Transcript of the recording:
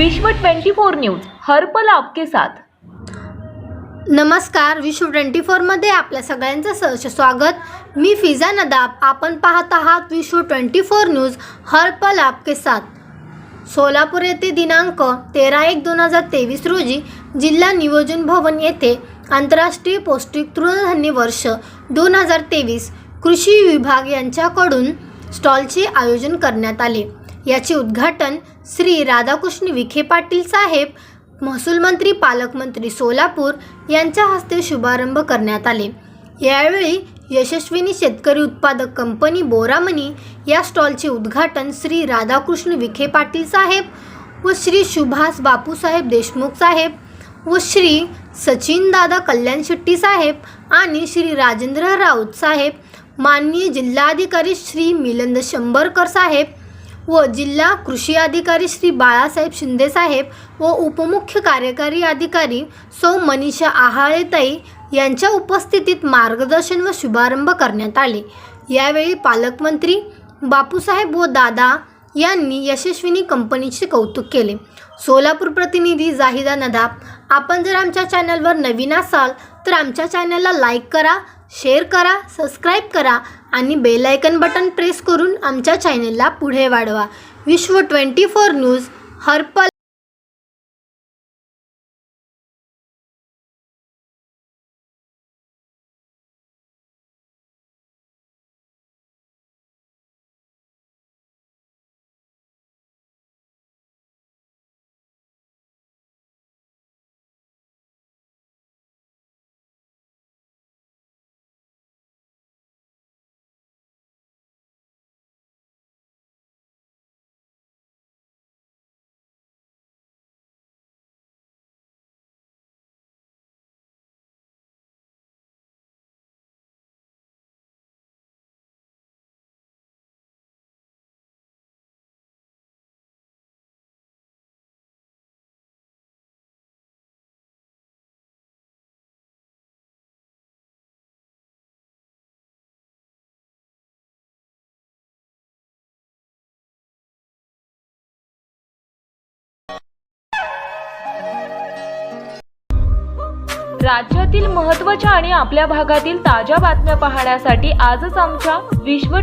विश्व 24 न्यूज हर पल आपके साथ. नमस्कार विश्व ट्वेंटी फोरमध्ये आपल्या सगळ्यांचं सहर्ष स्वागत. मी फिजा नदाब आपण पाहत आहात विश्व ट्वेंटी फोर न्यूज हर पल आपके साथ. सोलापूर येथे दिनांक तेरा एक दोन हजार तेवीस रोजी जिल्हा नियोजन भवन येथे आंतरराष्ट्रीय पौष्टिक तृणधान्य वर्ष दोन हजार तेवीस कृषी विभाग यांच्याकडून स्टॉलचे आयोजन करण्यात आले. याचे उद्घाटन श्री राधाकृष्ण विखे पाटील साहेब महसूल मंत्री पालकमंत्री सोलापूर यांच्या हस्ते शुभारंभ करण्यात आले. यावेळी यशस्विनी शेतकरी उत्पादक कंपनी बोरामणी या स्टॉलचे उद्घाटन श्री राधाकृष्ण विखे पाटील साहेब व श्री सुभाष बापूसाहेब देशमुख साहेब व श्री सचिन दादा कल्याण शेट्टी साहेब आणि श्री राजेंद्र राऊत साहेब माननीय जिल्हाधिकारी श्री मिलिंद शंभरकर साहेब व जिल्हा कृषी अधिकारी श्री बाळासाहेब शिंदेसाहेब व उपमुख्य कार्यकारी अधिकारी सौ मनीषा आहाळेताई यांच्या उपस्थितीत मार्गदर्शन व शुभारंभ करण्यात आले. यावेळी पालकमंत्री बापूसाहेब व दादा यांनी यशस्विनी कंपनीचे कौतुक केले. सोलापूर प्रतिनिधी जाहिदा नदाब आपण जर आमच्या चॅनलवर नवीन असाल तर आमच्या चॅनलला लाईक करा शेअर करा सबस्क्राईब करा आणि बेलायकन बटन प्रेस करून आमच्या चॅनेलला पुढे वाढवा. विश्व ट्वेंटी फोर न्यूज हरपल राज्यातील महत्त्वाच्या आणि आपल्या भागातील ताज्या बातम्या पाहण्यासाठी आजच आमच्या विश्व